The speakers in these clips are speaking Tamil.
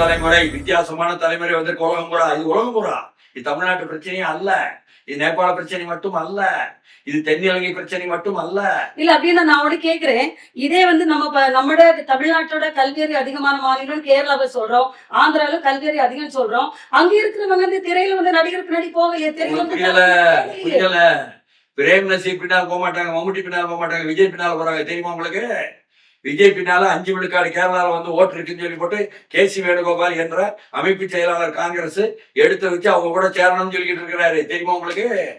தலைமுறை வித்தியாசமான தலைமுறை வந்து உலகமுறா இது உலகமுறா இது தமிழ்நாட்டு பிரச்சனையும் அல்ல. இது நேபாள பிரச்சனை மட்டும் அல்ல. இது தென்னிலங்கை பிரச்சனை மட்டும் அல்ல. இல்ல அப்படின்னு நான் உனக்கு கேக்குறேன். இதே வந்து நம்ம நம்மட தமிழ்நாட்டோட கல்வியறி அதிகமான மாநிலம் கேரளாவை சொல்றோம். ஆந்திரால கல்வியறி அதிகம் சொல்றோம். அங்க இருக்கிறவங்க வந்து திரையில வந்து நடிகர் பின்னாடி போகலையே. திரையில புரியல பிரேம் நசீர் பின்னால் போக மாட்டாங்க மம்முட்டி பின்னால் போக மாட்டாங்க விஜய் பின்னால் போறாங்க. தெரியுமா உங்களுக்கு? விஜய் பின்னால அஞ்சு விழுக்காடு கேரளால வந்து ஓட்டு இருக்குன்னு சொல்லி போட்டு கே சி வேணுகோபால் என்ற அமைப்பு செயலாளர் காங்கிரஸ் எடுத்து வச்சு அவங்க கூட சேரணும்னு சொல்லிட்டு இருக்கிறாரு. தெரியுமா உங்களுக்கு?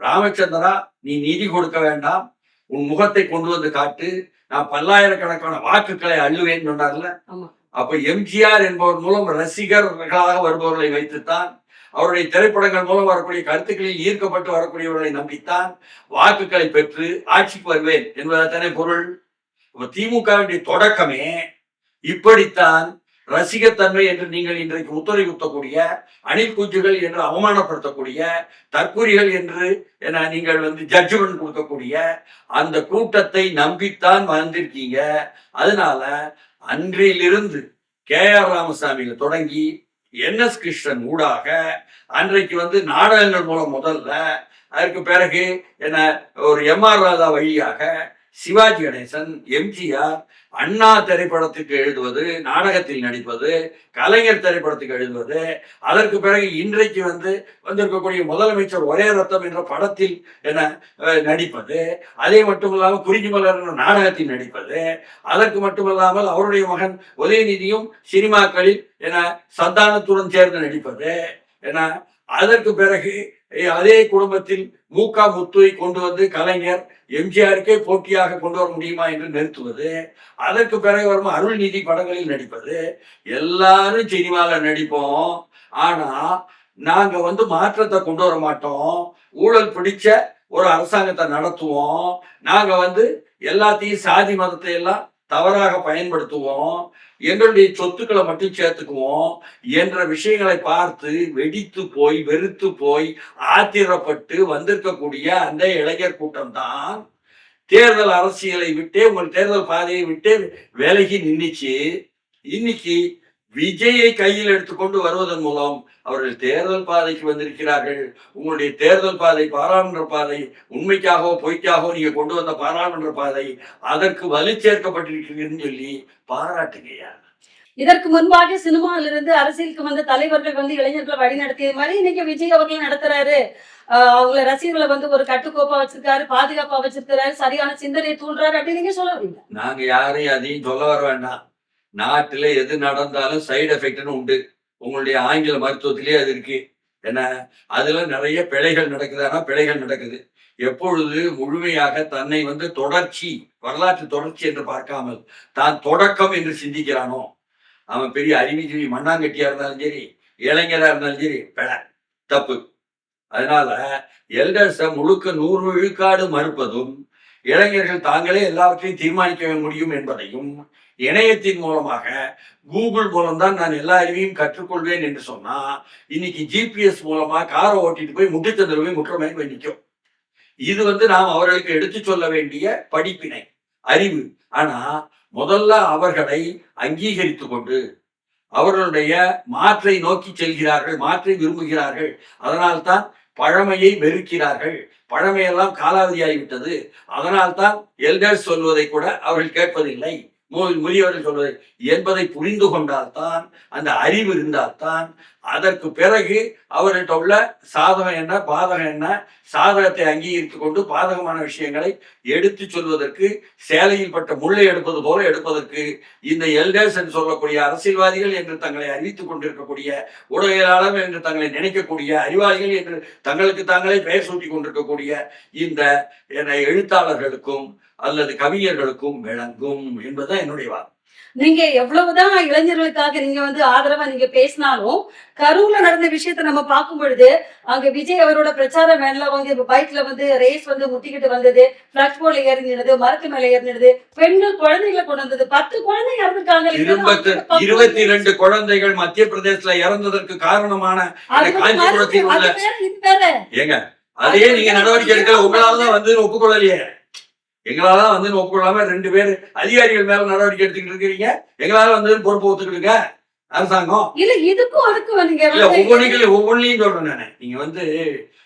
ராமச்சந்திரா நீ நிதி கொடுக்க வேண்டாம். உன் முகத்தை கொண்டு வந்து காட்டு. நான் பல்லாயிரக்கணக்கான வாக்குகளை அள்ளுவேன்னு சொன்னார்ல. அப்ப எம்ஜிஆர் என்பவர் மூலம் ரசிகர்களாக வருபவர்களை வைத்துத்தான் அவருடைய திரைப்படங்கள் மூலம் வரக்கூடிய கருத்துக்களில் ஈர்க்கப்பட்டு வரக்கூடியவர்களை நம்பித்தான் வாக்குகளை பெற்று ஆட்சிக்கு வருவேன் என்பதான பொருள்? இப்ப திமுகவினுடைய தொடக்கமே இப்படித்தான் ரசிகத்தன்மை என்று நீங்கள் இன்றைக்கு முத்திரை குத்தக்கூடிய அணில் குஞ்சுகள் என்று அவமானப்படுத்தக்கூடிய தற்கூரிகள் என்று என நீங்கள் வந்து ஜட்ஜ்மெண்ட் கொடுக்கக்கூடிய அந்த கூட்டத்தை நம்பித்தான் வந்திருக்கீங்க. அதனால அன்றிலிருந்து கே ஆர் ராமசாமியில தொடங்கி என் எஸ் கிருஷ்ணன் ஊடாக அன்றைக்கு வந்து நாடகங்கள் மூலம் முதல்ல அதற்கு பிறகு என்ன ஒரு எம் ஆர் ராதா வழியாக சிவாஜி கணேசன் எம்ஜிஆர் அண்ணா திரைப்படத்துக்கு எழுதுவது நாடகத்தில் நடிப்பது கலைஞர் திரைப்படத்துக்கு எழுதுவது அதற்கு பிறகு இன்றைக்கு வந்து வந்திருக்கக்கூடிய முதலமைச்சர் ஒரே ரத்தம் என்ற படத்தில் என நடிப்பது அதே மட்டுமில்லாமல் குறிஞ்சிமலர் என்ற நாடகத்தில் நடிப்பது அதற்கு மட்டுமல்லாமல் அவருடைய மகன் உதயநிதியும் சினிமாக்களில் என சந்தானத்துடன் சேர்ந்து நடிப்பது என அதற்கு பிறகு அதே குடும்பத்தில் மூகா முத்துவை கொண்டு வந்து கலைஞர் எம்ஜிஆருக்கே போட்டியாக கொண்டு வர முடியுமா என்று நிறுத்துவது அதற்கு பிறகு வரும் அருள்நிதி படங்களில் நடிப்பது எல்லாரும் சினிமாவில் நடிப்போம். ஆனா நாங்க வந்து மாற்றத்தை கொண்டு வர மாட்டோம். ஊழல் பிடிச்ச ஒரு அரசாங்கத்தை நடத்துவோம். நாங்க வந்து எல்லாத்தையும் சாதி மதத்தை எல்லாம் தவறாக பயன்படுத்துவோம். எங்களுடைய சொத்துக்களை மட்டும் சேர்த்துக்குவோம் என்ற விஷயங்களை பார்த்து வெடித்து போய் வெறுத்து போய் ஆத்திரப்பட்டு வந்திருக்கக்கூடிய அந்த இளைஞர் கூட்டம் தான் தேர்தல் அரசியலை விட்டே உங்கள் தேர்தல் பாதையை விட்டே விலகி நின்றுச்சு இன்னைக்கு விஜயை கையில் எடுத்துக்கொண்டு வருவதன் மூலம் அவர்கள் தேர்தல் பாதைக்கு வந்திருக்கிறார்கள். உங்களுடைய தேர்தல் பாதை பாராளுமன்ற பாதை உண்மைக்காகவோ பொய்க்காகவோ நீங்க கொண்டு வந்த பாராளுமன்ற பாதை அதற்கு வலு சேர்க்கப்பட்டிருக்கிறீங்கன்னு சொல்லி பாராட்டுங்கய்யா. இதற்கு முன்பாக சினிமாவில இருந்து அரசியலுக்கு வந்த தலைவர்கள் வந்து இளைஞர்களை வழி நடத்தியது மாதிரி இன்னைக்கு விஜய் அவர்கள் நடத்துறாரு. ஆஹ் அவங்கள ரசிகர்களை வந்து ஒரு கட்டுக்கோப்பா வச்சிருக்காரு பாதுகாப்பா வச்சிருக்காரு சரியான சிந்தனையை தூண்டுறாரு அப்படின்னு நீங்க சொல்ல வரீங்க. நாங்க யாரையும் அதையும் சொல்ல வர வேண்டாம். நாட்டில் எது நடந்தாலும் சைடு எஃபெக்ட்னு உண்டு. உங்களுடைய ஆங்கில மருத்துவத்திலே அது இருக்கு. என்ன? அதுல நிறைய பிழைகள் நடக்குதுன்னா பிழைகள் நடக்குது. எப்பொழுது முழுமையாக தன்னை வந்து தொடர்ச்சி வரலாற்று தொடர்ச்சி என்று பார்க்காமல் தான் தொடக்கம் என்று சிந்திக்கிறானோ? அவன் பெரிய அறிவிஜீவி மண்ணாங்கட்டியா இருந்தாலும் சரி இளைஞரா இருந்தாலும் சரி பிழை தப்பு. அதனால எல்டர்ஸை முழுக்க நூறு விழுக்காடு மறுப்பதும் இளைஞர்கள் தாங்களே எல்லாவற்றையும் தீர்மானிக்க முடியும் என்பதையும் இணையத்தின் மூலமாக கூகுள் மூலம்தான் நான் எல்லா அறிவையும் கற்றுக்கொள்வேன் என்று சொன்னா இன்னைக்கு ஜிபிஎஸ் மூலமா காரை ஓட்டிட்டு போய் முட்டுச்சந்திர போய் முற்றமே போய் நிற்கும் இது வந்து நாம் அவர்களுக்கு எடுத்து சொல்ல வேண்டிய படிப்பினை அறிவு. ஆனா முதல்ல அவர்களை அங்கீகரித்து கொண்டு அவர்களுடைய மாற்றை நோக்கி செல்கிறார்கள் மாற்றை விரும்புகிறார்கள். அதனால்தான் பழமையை வெறுக்கிறார்கள். பழமையெல்லாம் காலாவதியாகிவிட்டது. அதனால்தான் எல்டர்ஸ் சொல்வதை கூட அவர்கள் கேட்பதில்லை. மு- முதியவர்கள் சொல்வதை என்பதை புரிந்து கொண்டால்தான் அந்த அறிவு இருந்தால்தான் அதற்கு பிறகு அவர்கள்ட்ட உள்ள சாதகம் என்ன பாதகம் என்ன சாதகத்தை அங்கீகரித்து கொண்டு பாதகமான விஷயங்களை எடுத்து சொல்வதற்கு சேலையில் பட்ட முள்ளை எடுப்பது போல எடுப்பதற்கு இந்த எல்டர்ஸ் என்று சொல்லக்கூடிய அரசியல்வாதிகள் என்று தங்களை அறிவித்துக் கொண்டிருக்கக்கூடிய ஊடகவியலாளர் என்று தங்களை நினைக்கக்கூடிய அறிவாளிகள் என்று தங்களுக்கு தாங்களே பெயர் சூட்டிக் கொண்டிருக்கக்கூடிய இந்த என்ன, எழுத்தாளர்களுக்கும் அல்லது கவிஞர்களுக்கும் விளங்கும் என்பதுதான் என்னுடைய வாதம். நீங்க எவ்வளவுதான் இளைஞர்களுக்காக நீங்க வந்து ஆதரவா நீங்க பேசினாலும் கரூர்ல நடந்த விஷயத்த நம்ம பார்க்கும் பொழுது அங்க விஜய் அவரோட பிரச்சார வேன்ல வந்து பைக்ல வந்து ரேஸ் வந்து முட்டிக்கிட்டு வந்தது பிளக்ஸ் போர்ட்ல ஏறி மரத்து மேல ஏறி நின்னது பெண்கள் குழந்தைகளை கொண்டு வந்தது பத்து குழந்தைங்க இறந்துருக்காங்க இருபத்தி ரெண்டு குழந்தைகள் மத்திய பிரதேசத்துல இறந்ததற்கு காரணமான காஞ்சிபுரத்தில் உள்ள அது. ஏங்க நீங்க நடவடிக்கை எடுக்கல உங்களால தான் வந்து ஒப்புக்கொள்ளலையே எங்களால வந்து ஒப்புக்கொள்ளாம ரெண்டு பேர் அதிகாரிகள் மேல நடவடிக்கை எடுத்துக்கிட்டு இருக்கிறீங்க. எங்களால வந்து பொறுப்பு ஒத்துக்கிடுங்க. அரசாங்கம். இல்ல இதுக்கும் அதுக்கும் நீங்க இல்ல ஒவ்வொன்றையும் ஒவ்வொன்றையும் சொல்றேன் நானு. நீங்க வந்து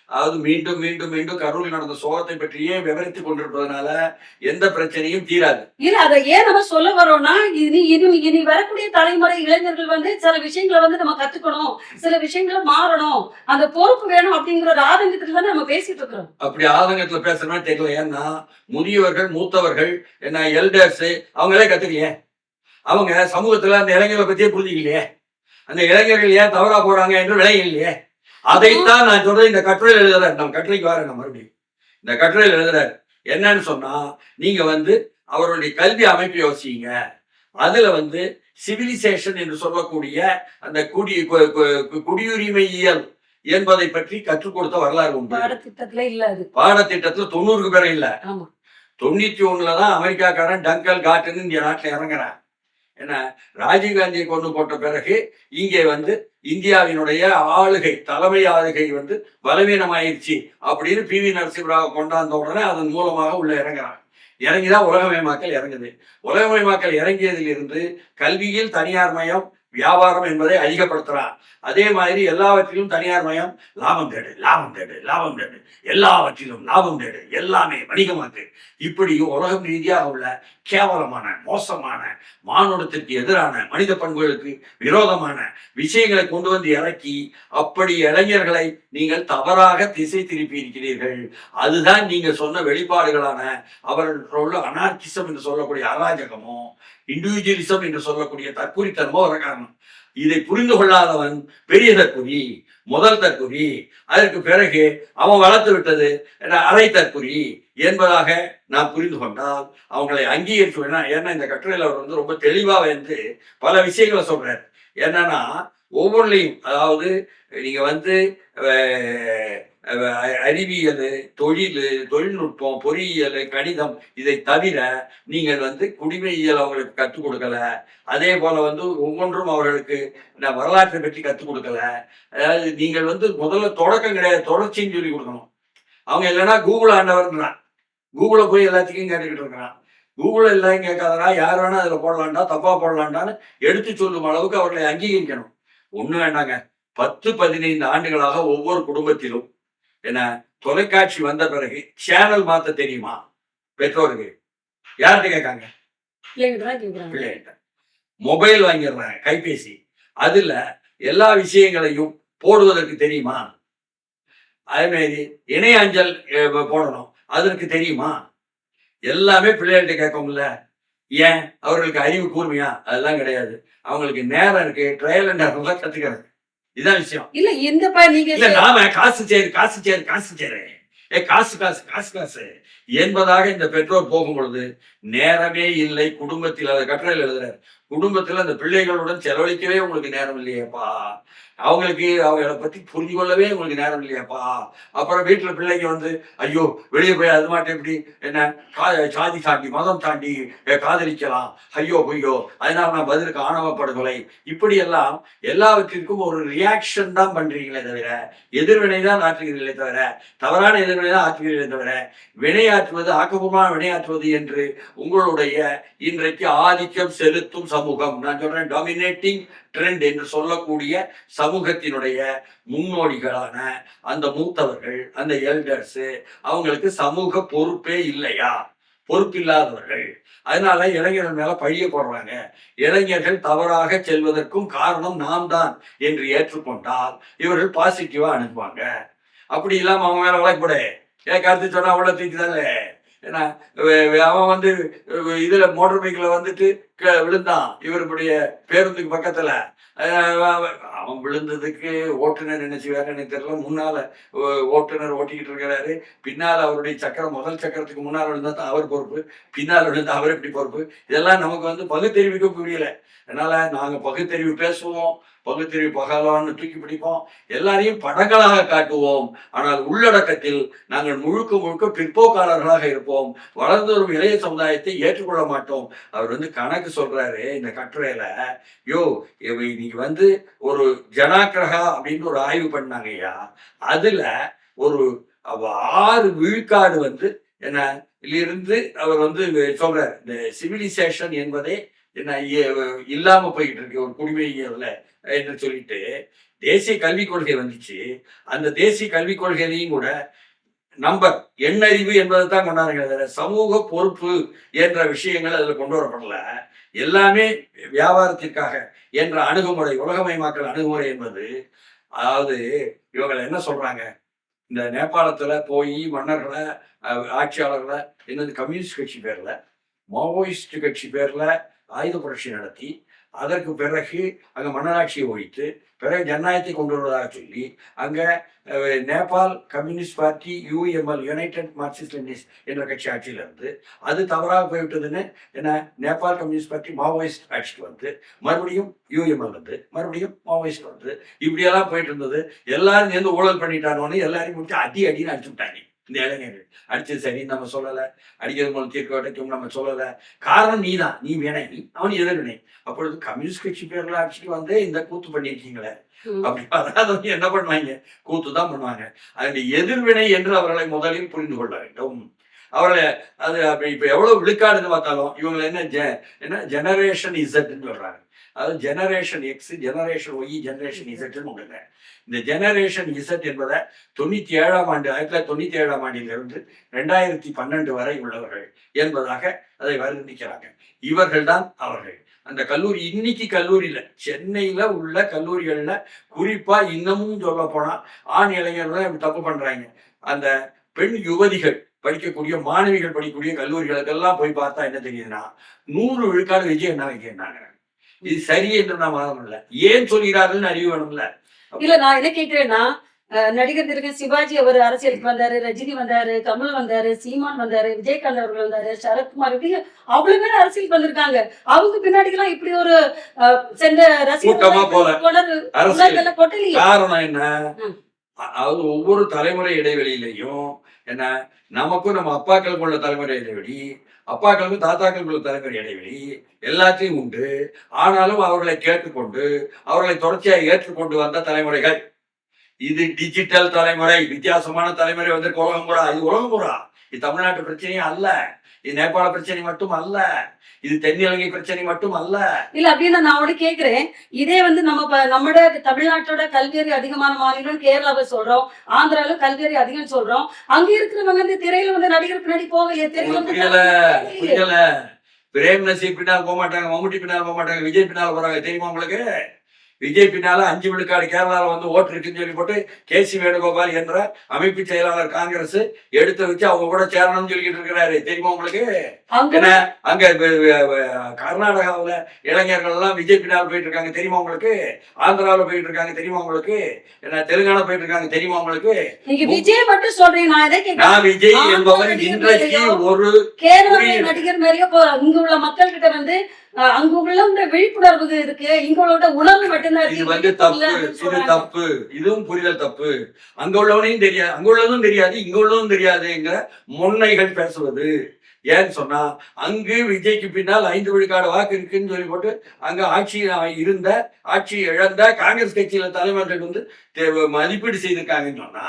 அதாவது மீண்டும் மீண்டும் மீண்டும் கரூரில் நடந்த சோகத்தை பற்றியே விவரித்துக் கொண்டிருப்பதனால எந்த பிரச்சனையும் தீராது. இல்ல அதை ஏன் நம்ம சொல்ல வரோம்னா இனி இனி இனி வரக்கூடிய தலைமுறை இளைஞர்கள் வந்து சில விஷயங்களை வந்து நம்ம கத்துக்கணும். சில விஷயங்களை மாறணும். அந்த பொறுப்பு வேணும் அப்படிங்கிற ஒரு ஆதங்கத்துல தானே நம்ம பேசிட்டு இருக்கிறோம். அப்படி ஆதங்கத்துல பேசுறேன்னு தெரியல. ஏன்னா முதியவர்கள் மூத்தவர்கள் என்ன எல்டர்ஸ் அவங்களே கத்துக்கலையே. அவங்க சமூகத்துல அந்த இளைஞர்களை பத்தியே புரிஞ்சுக்கலையே. அந்த இளைஞர்கள் ஏன் தவறா போறாங்க என்று விளையலையே அதைத்தான் நான் சொல்றேன். இந்த கட்டுரையில் எழுதுறாரு. நம்ம கட்டுரைக்கு வரேன் நான் மறுபடியும். இந்த கட்டுரையில் எழுதுறாரு என்னன்னு சொன்னா நீங்க வந்து அவருடைய கல்வி அமைப்பு யோசிங்க. அதுல வந்து சிவிலைசேஷன் என்று சொல்லக்கூடிய அந்த குடி குடியுரிமையியல் என்பதை பற்றி கற்றுக் கொடுத்த வரலாறு உண்டு. பாடத்திட்டத்துல இல்ல அது. பாடத்திட்டத்துல தொண்ணூறுக்கு பிறகு இல்ல. தொண்ணூத்தி ஒண்ணுல தான் அமெரிக்காக்காரன் டங்கல் காட்டுன்னு இந்திய நாட்டுல இறங்குறான். என்ன? ராஜீவ்காந்தியை கொண்டு போட்ட பிறகு இங்கே வந்து இந்தியாவினுடைய ஆளுகை தலைமை ஆளுகை வந்து பலவீனமாயிருச்சு அப்படின்னு பி வி நரசிம்மராவை கொண்டாந்த உடனே அதன் மூலமாக உள்ள இறங்குறாங்க. இறங்கிதான் உலகமயமாக்கல் இறங்குது. உலகமயமாக்கல் இறங்கியதிலிருந்து கல்வியில் தனியார் மயம் வியாபாரம் என்பதை அதிகப்படுத்துறான். அதே மாதிரி எல்லாவற்றிலும் தனியார் மயம் லாபம் தேடு லாபம் தேடு லாபம் தேடு. எல்லாவற்றிலும் லாபம் தேடு எல்லாமே வணிகமாக்கு. இப்படி உலகம் ரீதியாக உள்ள கேவலமான மோசமான மானுடத்திற்கு எதிரான மனித பண்புகளுக்கு விரோதமான விஷயங்களை கொண்டு வந்து இறக்கி அப்படி இளைஞர்களை நீங்கள் தவறாக திசை திருப்பி இருக்கிறீர்கள். அதுதான் நீங்க சொன்ன வெளிப்பாடுகளான அவர்கள் உள்ள அனார்கிசம் என்று சொல்லக்கூடிய அராஜகமோ இண்டிவிஜுவலிசம் என்று சொல்லக்கூடிய தற்குறித்தனமோ வர காரணம். இதை புரிந்து கொள்ளாதவன் பெரிய தற்குறி முதல் தற்குறி அதற்கு பிறகு அவன் வளர்த்து விட்டது அரை தற்குறி என்பதாக நான் புரிந்து கொண்டால் அவங்களை அங்கீகரிக்க வேணாம் ஏன்னா இந்த கட்டுரையில் அவர் வந்து ரொம்ப தெளிவாக வந்து பல விஷயங்களை சொல்றாரு. என்னன்னா ஒவ்வொருலையும் அதாவது நீங்க வந்து அறிவியல் தொழில் தொழில்நுட்பம் பொறியியல் கணிதம் இதை தவிர நீங்கள் வந்து குடிமையியல் அவர்களுக்கு கற்றுக் கொடுக்கல. அதே போல வந்து ஒவ்வொன்றும் அவர்களுக்கு இந்த வரலாற்றை பற்றி கற்றுக் கொடுக்கல. அதாவது நீங்கள் வந்து முதல்ல தொடக்கம் கிடையாது தொடர்ச்சின்னு சொல்லி கொடுக்கணும். அவங்க இல்லைன்னா கூகுள் ஆண்டவர்ன்றான் கூகுளை போய் எல்லாத்தையும் கேட்டுக்கிட்டு இருக்கிறான். கூகுள் எல்லாம் கேட்காதனா யார் வேணா அதில் போடலாண்டா தப்பா போடலாண்டான்னு எடுத்து சொல்லும் அளவுக்கு அவர்களை அங்கீகரிக்கணும். ஒன்றும் வேண்டாங்க. பத்து பதினைந்து ஆண்டுகளாக ஒவ்வொரு குடும்பத்திலும் என்ன தொலைக்காட்சி வந்த பிறகு சேனல் மாத்த தெரியுமா? பெற்றோருக்கு யார்கிட்ட கேட்காங்க? தான் பிள்ளைகிட்ட. மொபைல் வாங்கிடுறாங்க கைபேசி. அதுல எல்லா விஷயங்களையும் போடுவதற்கு தெரியுமா? அதே மாதிரி இணைய அஞ்சல் போடணும். அதற்கு தெரியுமா? எல்லாமே பிள்ளைகள்கிட்ட கேட்கும்ல ஏன்? அவர்களுக்கு அறிவு கூர்மையா? அதெல்லாம் கிடையாது. அவங்களுக்கு நேரம் இருக்கு ட்ரையல் அண்ட் எரர்லாம் கத்துக்கிறது. இதான் விஷயம். இல்ல இந்த நீங்க இல்ல நாம காசு சேரு காசு சேரு காசு சேரு. ஏ காசு காசு காசு காசு. என்பதாக இந்த பெற்றோர் போகும் பொழுது நேரமே இல்லை. குடும்பத்தில் அதை கட்டுரையில் எழுதுறாரு. குடும்பத்தில் அந்த பிள்ளைகளுடன் செலவழிக்கவே உங்களுக்கு நேரம் இல்லையேப்பா. அவங்களுக்கு அவங்கள பத்தி புரிஞ்சு கொள்ளவே உங்களுக்கு நேரம் இல்லையாப்பா. அப்புறம் வீட்டுல பிள்ளைங்க வந்து ஐயோ வெளியே போய் அது மாட்டேன் எப்படி? என்ன? கா- சாதி தாண்டி மதம் தாண்டி காதலிக்கலாம். ஐயோ பொய்யோ அதனால நான் பதிலுக்கு ஆணவப்படுகொலை இப்படி எல்லாம் எல்லாவற்றிற்கும் ஒரு ரியாக்ஷன் தான் பண்றீங்களே தவிர எதிர்வினை தான் ஆற்றுகிறீர்களே தவிர தவறான எதிர்வினை தான் ஆற்றுகிறீர்களே தவிர வினையாற்றுவது ஆக்கப்பூர்வமான வினையாற்றுவது என்று உங்களுடைய இன்றைக்கு ஆதிக்கம் செலுத்தும் சமூகம். நான் சொல்றேன் டாமினேட்டிங் ட்ரெண்ட் என்று சொல்லக்கூடிய சமூகத்தினுடைய முன்னோடிகளான அந்த மூத்தவர்கள் அந்த எல்டர்ஸ் அவங்களுக்கு சமூக பொறுப்பே இல்லையா? பொறுப்பில்லாதவர்கள். அதனால இளைஞர்கள் மேல பழிய போடுறாங்க. இளைஞர்கள் தவறாக செல்வதற்கும் காரணம் நாம் தான் என்று ஏற்றுக்கொண்டால் இவர்கள் பாசிட்டிவா அனுப்புவாங்க அப்படி இல்லாம அவங்க மேல வழக்கப்படு ஏன் கருத்து சொன்னா அவ்வளவு தூக்கி தானே அவன் வந்து இதுல மோட்டர் பைக்ல வந்துட்டு விழுந்தான் இவருடைய பேருந்துக்கு பக்கத்துல. அவன் விழுந்ததுக்கு ஓட்டுநர் என்ன செய்வாரு எனக்கு தெரியல. முன்னால ஓ- ஓட்டுநர் ஓட்டிக்கிட்டு இருக்கிறாரு. பின்னால் அவருடைய சக்கரம் முதல் சக்கரத்துக்கு முன்னால் விழுந்தா தான் அவர் பொறுப்பு. பின்னால் விழுந்தா அவர் எப்படி பொறுப்பு? இதெல்லாம் நமக்கு வந்து பகுத்தறிவிக்க முடியல அதனால நாங்கள் பகுத்தறிவு பேசுவோம் பகுத்தறிவு பகலான்னு தூக்கி பிடிப்போம். எல்லாரையும் படங்களாக காட்டுவோம். ஆனால் உள்ளடக்கத்தில் நாங்கள் முழுக்க முழுக்க பிற்போக்காளர்களாக இருப்போம். வளர்ந்து வரும் இளைய சமுதாயத்தை ஏற்றுக்கொள்ள மாட்டோம். அவர் வந்து கணக்கு சொல்றாரு இந்த கட்டுரையில. யோ இவ- இன்னைக்கு வந்து ஒரு ஜனாக்கிரகா அப்படின்னு ஒரு ஆய்வு பண்ணாங்க ஐயா. அதுல ஒரு ஆறு விழுக்காடு வந்து என்ன இருந்து அவர் வந்து சொல்றாரு இந்த சிவிலைசேஷன் என்பதே என்ன இ- இல்லாம போயிட்டு இருக்கு ஒரு குடிமையில என்று சொல்லிட்டு தேசிய கல்விக் கொள்கை வந்துச்சு. அந்த தேசிய கல்விக் கொள்கையிலையும் கூட நம்பர் எண்ணறிவு என்பதை தான் கொண்டாடுங்க சமூக பொறுப்பு என்ற விஷயங்கள் அதுல கொண்டு வரப்படல. எல்லாமே வியாபாரத்திற்காக என்ற அணுகுமுறை உலகமயமாக்கல் அணுகுமுறை என்பது அதாவது இவங்களை என்ன சொல்றாங்க? இந்த நேபாளத்துல போய் மன்னர்களை ஆட்சியாளர்களை என்னது கம்யூனிஸ்ட் கட்சி பேர்ல மாவோயிஸ்ட் கட்சி பேர்ல ஆயுத புரட்சி நடத்தி அதற்கு பிறகு அங்கே மன்னராட்சியை ஒழித்து பிறகு ஜனநாயகத்தை கொண்டு வருவதாக சொல்லி அங்க Nepal communist party UML united Marxist என்ற கட்சி ஆட்சியில் இருந்து அது தவறாக போய்விட்டதுன்னு என்ன நேபாள் கம்யூனிஸ்ட் பார்ட்டி மாவோயிஸ்ட் ஆட்சிக்கு வந்து மறுபடியும் யூஎம்எல் வந்து மறுபடியும் மாவோயிஸ்ட் வந்து இப்படியெல்லாம் போயிட்டு இருந்தது. எல்லாரும் சேர்ந்து ஊழல் பண்ணிட்டானோன்னு எல்லாரையும் முடிச்சு அடி அடின்னு அடிச்சுட்டாங்க இந்த இளைஞர்கள். அடிச்சது சரின்னு நம்ம சொல்லல. அடிக்கிறது மூலம் தீர்க்க வரைக்கும் நம்ம சொல்லல. காரணம் நீதான். நீ வினை. அவன் எதிர்வினை அப்பொழுது கம்யூனிஸ்ட் கட்சி பேர்ல ஆட்சிக்கு வந்து இந்த கூத்து பண்ணியிருக்கீங்களே. ம். அப்படி அதாவது என்ன பண்ணுவாங்க? கூத்து தான் பண்ணுவாங்க. அதனுடைய எதிர்வினை என்று அவர்களை முதலில் புரிந்து கொள்ள வேண்டும். அவர்களை அது அப்படி இப்ப எவ்வளவு விழுக்காடுன்னு பார்த்தாலும் இவங்க என்ன ஜெ- என்ன ஜெனரேஷன் இசட்னு சொல்றாங்க. அதாவது generation X generation Y generation இசட்னு உங்க இந்த ஜெனரேஷன் இசட் என்பதை தொண்ணூத்தி ஏழாம் ஆண்டு ஆயிரத்தி தொள்ளாயிரத்தி தொண்ணூத்தி ஏழாம் ஆண்டிலிருந்து ரெண்டாயிரத்தி பன்னெண்டு வரை உள்ளவர்கள் என்பதாக அதை வர்ணிக்கிறாங்க. இவர்கள் தான் அவர்கள். அந்த கல்லூரி இன்னைக்கு கல்லூரியில சென்னையில உள்ள கல்லூரிகள்ல குறிப்பா இன்னமும் சொல்ல போனா ஆண் இளைஞர்கள் தப்பு பண்றாங்க. அந்த பெண் யுவதிகள் படிக்கக்கூடிய மாணவிகள் படிக்கக்கூடிய கல்லூரிகளுக்கெல்லாம் போய் பார்த்தா என்ன தெரியுதுன்னா நூறு விழுக்காடு விஜய் என்ன வைக்கிறாங்க இது சரி என்று நான் வாதம் இல்லை ஏன் சொல்கிறார்கள்னு அறிவு வேணும்ல. இல்ல நான் என்ன கேக்குறேன்னா அஹ், நடிகர் திலகம் சிவாஜி அவர் அரசியலுக்கு வந்தாரு ரஜினி வந்தாரு கமல் வந்தாரு சீமான் வந்தாரு விஜயகாந்த் அவர்கள் வந்தாரு சரத்குமார் இப்படி அவ்வளவு பேர் அரசியலுக்கு வந்திருக்காங்க. அவங்க பின்னாடி எல்லாம் இப்படி ஒரு சென்ற உணர்வுகளை கொட்டலையே. காரணம் என்ன? அதாவது ஒவ்வொரு தலைமுறை இடைவெளியிலையும் என்ன நமக்கும் நம்ம அப்பாக்களுக்கும் உள்ள தலைமுறை இடைவெளி அப்பாக்களுக்கும் தாத்தாக்களுக்கு உள்ள தலைமுறை இடைவெளி எல்லாத்தையும் உண்டு. ஆனாலும் அவர்களை கேட்டுக்கொண்டு அவர்களை தொடர்ச்சியாக ஏற்றுக்கொண்டு வந்த தலைமுறைகள். இது டிஜிட்டல் தலைமுறை வித்தியாசமான தலைமுறை வந்து உலகமுறா இது உலகமுறா இது தமிழ்நாட்டு பிரச்சனையும் அல்ல. இது நேபாள பிரச்சனை மட்டும் அல்ல இது தென்னிலங்கை பிரச்சனை மட்டும் அல்ல இல்ல அப்படின்னு நான் உடனே கேக்குறேன். இதே வந்து நம்ம நம்மட தமிழ்நாட்டோட கல்வியறி அதிகமான மாநிலம் கேரளாவை சொல்றோம். ஆந்திரால கல்வியறி அதிகம் சொல்றோம். அங்க இருக்கிறவங்க வந்து திரையில வந்து நடிகர் பின்னாடி போகலையே திரையில பிரேம் நசீர் பின்னால் போக மாட்டாங்க மம்முட்டி பின்னால் போக மாட்டாங்க விஜய் பின்னால் போறாங்க தெரியுமா உங்களுக்கு? விஜய் பின்னால அஞ்சு விழுக்காடு கேரளால வந்து ஓட்டு இருக்குன்னு சொல்லி போட்டு கே சி வேணுகோபால் என்ற அமைப்பு செயலாளர் காங்கிரஸ் எடுத்து வச்சு அவங்க கூட சேரணும்னு சொல்லிட்டு இருக்கிறாரு. தெரியுமா உங்களுக்கு? என்ன? அங்க கர்நாடகாவுல இளைஞர்கள் எல்லாம் விஜய் பின்னால் போயிட்டு இருக்காங்க. தெரியுமா உங்களுக்கு? ஆந்திராவுல போயிட்டு இருக்காங்க. தெரியுமா உங்களுக்கு? என்ன தெலுங்கானா போயிட்டு இருக்காங்க. தெரியுமா உங்களுக்கு? விஜய் மட்டும் சொல்றீங்க. நான் விஜய் என்பவர் இன்றைக்கு ஒரு. நடிகர் போ- அங்க உள்ள மக்கள் கிட்ட வந்து அங்க உள்ள விழிப்புணர்வு இருக்கு. இங்க உள்ள உணர்வு மட்டும்தான் இது வந்து தப்பு. இது. தப்பு. இதுவும் புரிதல் தப்பு. அங்க உள்ளவனையும் தெரியாது அங்க உள்ளதும் தெரியாது இங்க உள்ளதும் தெரியாதுங்கிற முன்னைகள் பேசுவது. ஏன்னு சொன்னா அங்கு விஜய்க்கு பின்னால் ஐந்து விழுக்காடு வாக்கு இருக்குன்னு சொல்லி போட்டு அங்க ஆட்சி இருந்த ஆட்சி இழந்த காங்கிரஸ் கட்சியில தலைவர்கள் வந்து தே- மதிப்பீடு செய்திருக்காங்கன்னு சொன்னா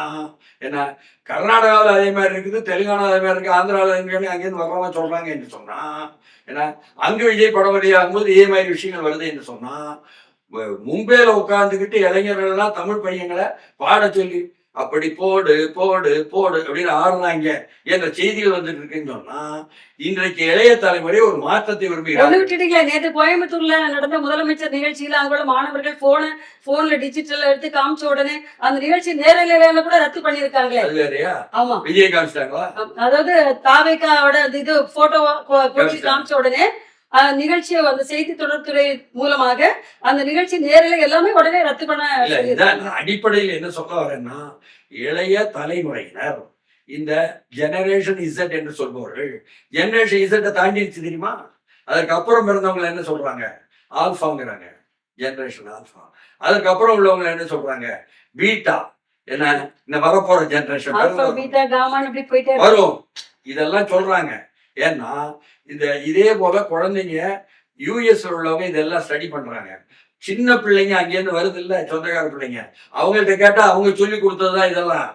என்ன கர்நாடகாவில் அதே மாதிரி இருக்குது தெலுங்கானா அதே மாதிரி இருக்கு ஆந்திராவில் இருக்கு அங்கேருந்து வர்றவங்க சொல்றாங்க என்று சொன்னா ஏன்னா அங்கு விஜய் படம் வெளியாகும் போது இதே மாதிரி விஷயங்கள் வருது என்று சொன்னா மும்பையில உட்கார்ந்துக்கிட்டு இளைஞர்கள் எல்லாம் தமிழ் பையங்களை பாட சொல்லி அப்படி போடு போடு போடு அப்படின்னு ஆடுறாங்க. என்ற செய்திகள் வந்துட்டு இருக்குன்னு சொன்னா இன்றைக்கு இளைய தலைமுறை ஒரு மாற்றத்தை ஒண்ணு விரும்புகிறார்கள் விட்டுட்டீங்களா நேற்று கோயம்புத்தூர்ல நடந்த முதலமைச்சர் நிகழ்ச்சியில அங்குள்ள மாணவர்கள் போன போன்ல டிஜிட்டல் எடுத்து காமிச்ச உடனே அந்த நிகழ்ச்சி நேரலையில கூட ரத்து பண்ணிருக்காங்களே அது வேறயா? ஆமா. விஜய் காமிச்சிட்டாங்களா? அதாவது தாவேக்காவோட இது போட்டோ. காமிச்ச உடனே நிகழ்ச்சியை அந்த செய்தி தொடர்புத்துறை மூலமாக அந்த நிகழ்ச்சி நேரில் எல்லாமே உடனே ரத்து பண்ண அடிப்படையில் என்ன சொல்ல வரேன்னா இளைய தலைமுறையினர் இந்த ஜெனரேஷன் இசட் என்று சொல்பவர்கள் ஜெனரேஷன் இசட்டை தாண்டிடுச்சு தெரியுமா? அதற்கு அப்புறம் பிறந்தவங்க என்ன சொல்றாங்க? ஆல்ஃபாங்கிறாங்க. Generation alpha. அதற்கு அப்புறம் உள்ளவங்க என்ன சொல்றாங்க? பீட்டா. என்ன இந்த வரப்போற ஜெனரேஷன். வரும். இதெல்லாம் சொல்றாங்க. ஏன்னா இந்த இதே போல குழந்தைங்க யூஎஸ் உள்ளவங்க இதெல்லாம் ஸ்டடி பண்றாங்க. சின்ன பிள்ளைங்க அங்கேருந்து வருது இல்லை சொந்தக்கார பிள்ளைங்க. அவங்கள்ட்ட கேட்டா அவங்க சொல்லி கொடுத்ததுதான் இதெல்லாம்.